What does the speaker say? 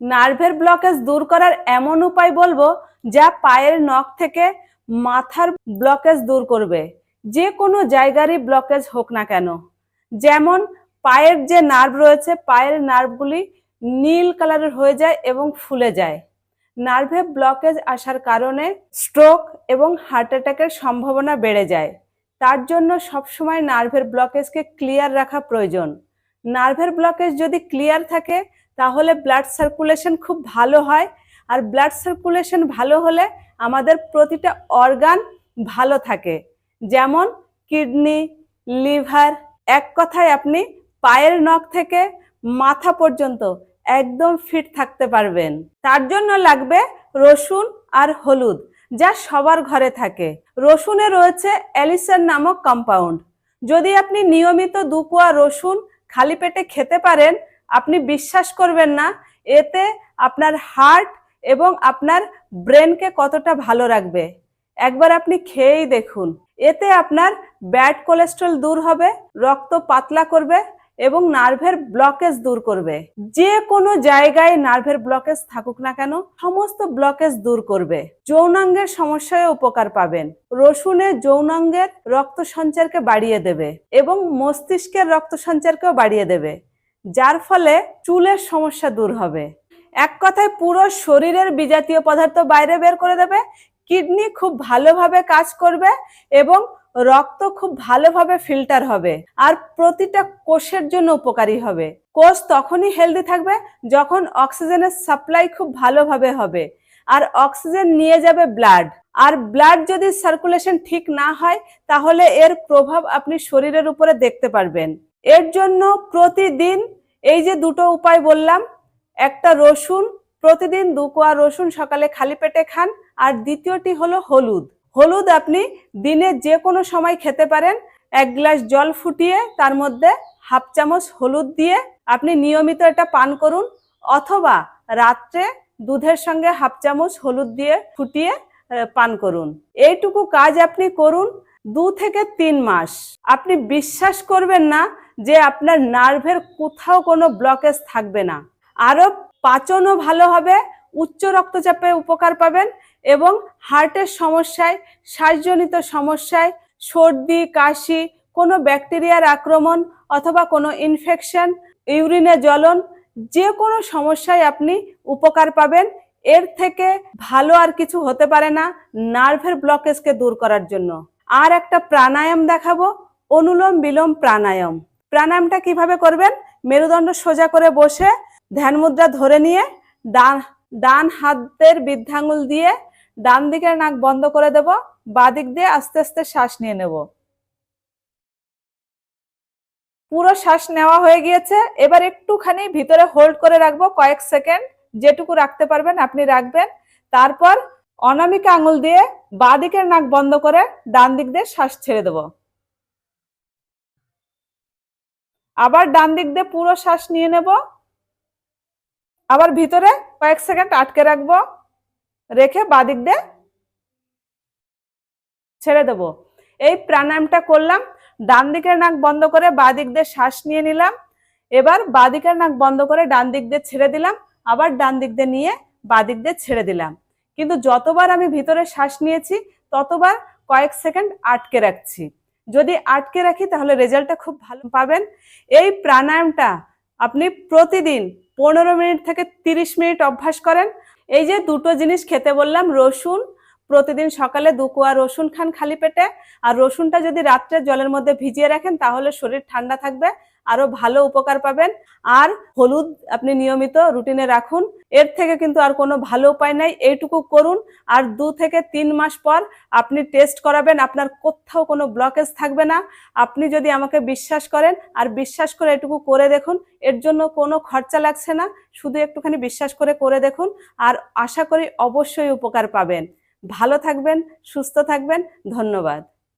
নার্ভের ব্লকেজ দূর করার এমন উপায় বলব যা পায়ের নখ থেকে মাথার ব্লকেজ দূর করবে। যে কোনো জায়গারই ব্লকেজ হোক না কেন। যেমন পায়ের যে নার্ভ রয়েছে, পায়ের নার্ভগুলি নীল কালারের হয়ে যায় এবং ফুলে যায়। নার্ভে ব্লকেজ আসার কারণে স্ট্রোক এবং হার্ট অ্যাটাকের সম্ভাবনা বেড়ে যায়। তার জন্য সবসময় নার্ভের ব্লকেজকে ক্লিয়ার রাখা প্রয়োজন। নার্ভের ব্লকেজ যদি ক্লিয়ার থাকে তাহলে ব্লাড সার্কুলেশন খুব ভালো হয়। আর ব্লাড সার্কুলেশন ভালো হলে আমাদের প্রতিটা অর্গান ভালো থাকে। যেমন কিডনি লিভার এক কথায় আপনি পায়ের নখ থেকে মাথা পর্যন্ত একদম ফিট থাকতে পারবেন। তার জন্য লাগবে রসুন আর হলুদ, যা সবার ঘরে থাকে। রসুনে রয়েছে অ্যালিসন নামক কম্পাউন্ড যদি আপনি নিয়মিত দু কোয়া রসুন খালি পেটে খেতে পারেন আপনি বিশ্বাস করবেন না, এতে আপনার হার্ট এবং আপনার ব্রেনকে কতটা ভালো রাখবে। একবার আপনি খেয়েই দেখুন, এতে আপনার ব্যাড কোলেস্ট্রল দূর হবে, রক্ত পাতলা করবে এবং নার্ভের ব্লকেজ দূর করবে। যে কোনো জায়গায় নার্ভের ব্লকেজ থাকুক না কেন, সমস্ত ব্লকেজ দূর করবে। যৌনাঙ্গের সমস্যায় উপকার পাবেন। রসুনে যৌনাঙ্গের রক্ত সঞ্চারকে বাড়িয়ে দেবে এবং মস্তিষ্কের রক্ত সঞ্চারকেও বাড়িয়ে দেবে। যার ফলে চুলের সমস্যা দূর হবে। এক কথায় পুরো শরীরের বিজাতীয় পদার্থ বাইরে বের করে দেবে, কিডনি খুব ভালোভাবে কাজ করবে এবং রক্ত খুব ভালোভাবে ফিল্টার হবে আর প্রতিটা কোষের জন্য উপকারী হবে। কোষ তখনই হেলদি থাকবে যখন অক্সিজেনের সাপ্লাই খুব ভালোভাবে হবে আর অক্সিজেন নিয়ে যাবে ব্লাড আর ব্লাড যদি সার্কুলেশন ঠিক না হয় তাহলে এর প্রভাব আপনি শরীরের উপরে দেখতে পারবেন। এর জন্য প্রতিদিন এই যে দুটো উপায় বললাম, একটা রসুন, প্রতিদিন দু কোয়া রসুন সকালে খালি পেটে খান। আর দ্বিতীয়টি হলো হলুদ। হলুদ আপনি দিনে যে কোনো সময় খেতে পারেন। এক গ্লাস জল ফুটিয়ে তার মধ্যে হাফ চামচ হলুদ দিয়ে আপনি নিয়মিত এটা পান করুন। অথবা রাত্রে দুধের সঙ্গে হাফ চামচ হলুদ দিয়ে ফুটিয়ে পান করুন। এইটুকু কাজ আপনি করুন। দু থেকে তিন মাস। আপনি বিশ্বাস করবেন না যে আপনার নার্ভের কোথাও কোনো ব্লকেজ থাকবে না। আরও পাচনও ভালো হবে, উচ্চ রক্তচাপে উপকার পাবেন এবং হার্টের সমস্যায়, শ্বাসজনিত সমস্যায়, সর্দি, কাশি, কোনো ব্যাকটেরিয়ার আক্রমণ অথবা কোনো ইনফেকশন ইউরিনে জ্বলন, যে কোনো সমস্যায় আপনি উপকার পাবেন। এর থেকে ভালো আর কিছু হতে পারে না নার্ভের ব্লকেজকে দূর করার জন্য। আর একটা প্রাণায়াম দেখাবো, অনুলোম বিলোম প্রাণায়াম। প্রাণায়ামটা কীভাবে করবেন? মেরুদণ্ড সোজা করে বসে ধ্যান মুদ্রা ধরে নিয়ে ডান ডান হাতের বৃদ্ধাঙ্গুল দিয়ে ডান দিকের নাক বন্ধ করে দেব, বাঁ দিক দিয়ে আস্তে আস্তে শ্বাস নিয়ে নেব। পুরো শ্বাস নেওয়া হয়ে গিয়েছে, এবার একটুখানি ভিতরে হোল্ড করে রাখব কয়েক সেকেন্ড, যেটুকু রাখতে পারবেন আপনি রাখবেন। তারপর অনামিকা আঙুল দিয়ে বাঁ দিকের নাক বন্ধ করে ডান দিক দিয়ে শ্বাস ছেড়ে দেব। আবার ডান দিক দিয়ে পুরো শ্বাস নিয়ে নেব। আবার ভিতরে কয়েক সেকেন্ড আটকে রাখব। রেখে বাদিক দিয়ে ছেড়ে দেব। এই প্রাণায়ামটা করলাম, ডান দিকের নাক বন্ধ করে বাঁ দিক দিয়ে শ্বাস নিয়ে নিলাম। এবার বাঁ দিকের নাক বন্ধ করে ডান দিক দিয়ে ছেড়ে দিলাম। আবার ডান দিক দিয়ে নিয়ে বাঁ দিক দিয়ে ছেড়ে দিলাম। কিন্তু যতবার আমি ভিতরে শ্বাস নিয়েছি, ততবার কয়েক সেকেন্ড আটকে রাখছি। যদি আটকে রাখি, তাহলে রেজাল্টটা খুব ভালো পাবেন। এই প্রাণায়ামটা আপনি প্রতিদিন পনেরো মিনিট থেকে তিরিশ মিনিট অভ্যাস করেন। এই যে দুটো জিনিস খেতে বললাম, রসুন, প্রতিদিন সকালে দু কোয়া রসুন খান খালি পেটে। আর রসুনটা যদি রাত্রে জলের মধ্যে ভিজিয়ে রাখেন, তাহলে শরীর ঠান্ডা থাকবে। আরও ভালো উপকার পাবেন। আর হলুদ আপনি নিয়মিত রুটিনে রাখুন। এর থেকে কিন্তু আর কোনো ভালো উপায় নাই। এইটুকু করুন। আর দু থেকে তিন মাস পর আপনি টেস্ট করাবেন। আপনার কোথাও কোনো ব্লকেজ থাকবে না। আপনি যদি আমাকে বিশ্বাস করেন, আর বিশ্বাস করে এটুকু করে দেখুন, এর জন্য কোনো খরচা লাগছে না। শুধু একটুখানি বিশ্বাস করে করে দেখুন। আর আশা করি অবশ্যই উপকার পাবেন। ভালো থাকবেন, সুস্থ থাকবেন। ধন্যবাদ।